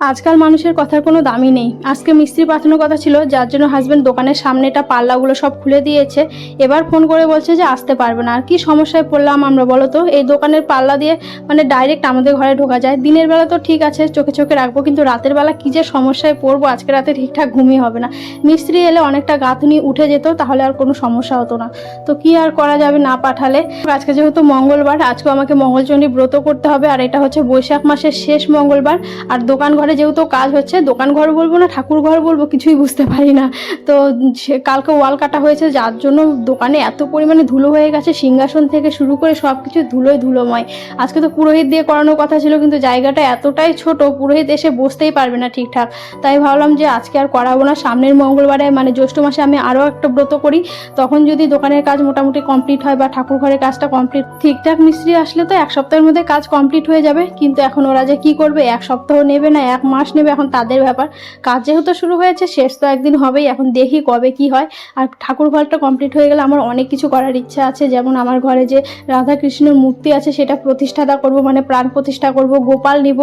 আজকাল মানুষের কথার কোনো দামই নেই। আজকে মিস্ত্রি পাঠানোর কথা ছিল, যার জন্য হাজবেন্ড দোকানের সামনেটা, পাল্লাগুলো সব খুলে দিয়েছে। এবার ফোন করে বলছে যে আসতে পারবে না। আর কি সমস্যায় পড়লাম আমরা বলো তো? এই দোকানের পাল্লা দিয়ে মানে ডাইরেক্ট আমাদের ঘরে ঢোকা যায়। দিনের বেলা তো ঠিক আছে, চোখে চোখে রাখব, কিন্তু রাতের বেলা কী যে সমস্যায় পড়ব? আজকে রাতে ঠিকঠাক ঘুমিয়ে হবে না। মিস্ত্রি এলে অনেকটা গাঁথুনি উঠে যেত, তাহলে আর কোনো সমস্যা হতো না। তো কি আর করা যাবে না পাঠালে? আজকে যেহেতু মঙ্গলবার, আজকেও আমাকে মঙ্গলচণ্ডী ব্রত করতে হবে, আর এটা হচ্ছে বৈশাখ মাসের শেষ মঙ্গলবার। আর দোকান ঘরে যেহেতু কাজ হচ্ছে, দোকান ঘর বলব না, ঠাকুর ঘর বলব, কিছুই বুঝতে পারি না। তো সে কালকে ওয়াল কাটা হয়েছে, যার জন্য দোকানে এত পরিমাণে ধুলো হয়ে গেছে, সিংহাসন থেকে শুরু করে সব কিছু ধুলোয় ধুলোময়। আজকে তো পুরোহিত দিয়ে করানোর কথা ছিল, কিন্তু জায়গাটা এতটাই ছোট, পুরোহিত এসে বসতেই পারবে না ঠিকঠাক। তাই ভাবলাম যে আজকে আর করাবো না, সামনের মঙ্গলবারে মানে জ্যৈষ্ঠ মাসে আমি আরও একটা ব্রত করি। তখন যদি দোকানের কাজ মোটামুটি কমপ্লিট হয় বা ঠাকুর ঘরের কাজটা কমপ্লিট ঠিকঠাক মিস্ত্রি আসলে তো এক সপ্তাহের মধ্যে কাজ কমপ্লিট হয়ে যাবে, কিন্তু এখন ওরা যে কি করবে, এক সপ্তাহ নেবে না, এক মাস নেবে এখন তাদের ব্যাপার। কাজ যেহেতু শুরু হয়েছে, শেষ তো একদিন হবেই, এখন দেখি কবে কি হয়। আর ঠাকুর ঘরটা কমপ্লিট হয়ে গেলে আমার অনেক কিছু করার ইচ্ছা আছে, যেমন আমার ঘরে যে রাধা কৃষ্ণের মূর্তি আছে, সেটা প্রতিষ্ঠাতা করব মানে প্রাণ প্রতিষ্ঠা করব, গোপাল নিব,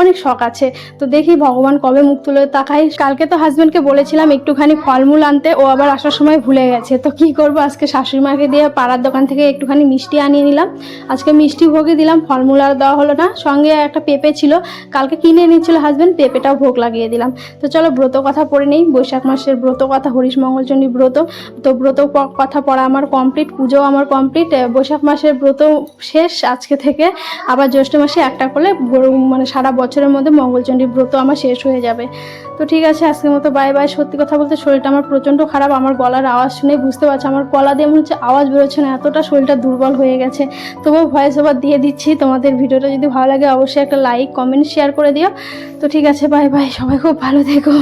অনেক শখ আছে। তো দেখি ভগবান কবে মুখ তুলে তাকাই কালকে তো হাজব্যান্ডকে বলেছিলাম একটুখানি ফলমূল আনতে, ও আবার আসার সময় ভুলে গেছে। তো কি করব, আজকে শাশুড়ি মাকে দিয়ে পাড়ার দোকান থেকে একটুখানি মিষ্টি আনিয়ে নিলাম। আজকে মিষ্টি ভোগই দিলাম, ফলমূল আর দেওয়া হলো না। সঙ্গে একটা পেঁপে ছিল, কালকে কিনে এনেছিল হাজব্যান্ড পেঁপেটাও ভোগ লাগিয়ে দিলাম। তো চলো ব্রত কথা পড়ে নেই, বৈশাখ মাসের ব্রত কথা, হরিশ মঙ্গলচণ্ডী ব্রত। তো ব্রত কথা পড়া আমার কমপ্লিট পুজো আমার কমপ্লিট বৈশাখ মাসের ব্রত শেষ আজকে থেকে। আবার জ্যৈষ্ঠ মাসে একটা করলে মানে সারা বছরের মধ্যে মঙ্গলচণ্ডী ব্রত আমার শেষ হয়ে যাবে। তো ঠিক আছে, আজকের মতো বাই বাই সত্যি কথা বলতে শরীরটা আমার প্রচণ্ড খারাপ। আমার গলার আওয়াজ শুনে বুঝতে পারছি, আমার গলা দিয়ে মনে হচ্ছে আওয়াজ বেরোচ্ছে না, এতটা শরীরটা দুর্বল হয়ে গেছে। তবুও ভয়েস ওভার দিয়ে দিচ্ছি। তোমাদের ভিডিওটা যদি ভালো লাগে, অবশ্যই একটা লাইক কমেন্ট শেয়ার করে দিও। তো ঠিক আছে বাই বাই সবাই খুব ভালো থেকো।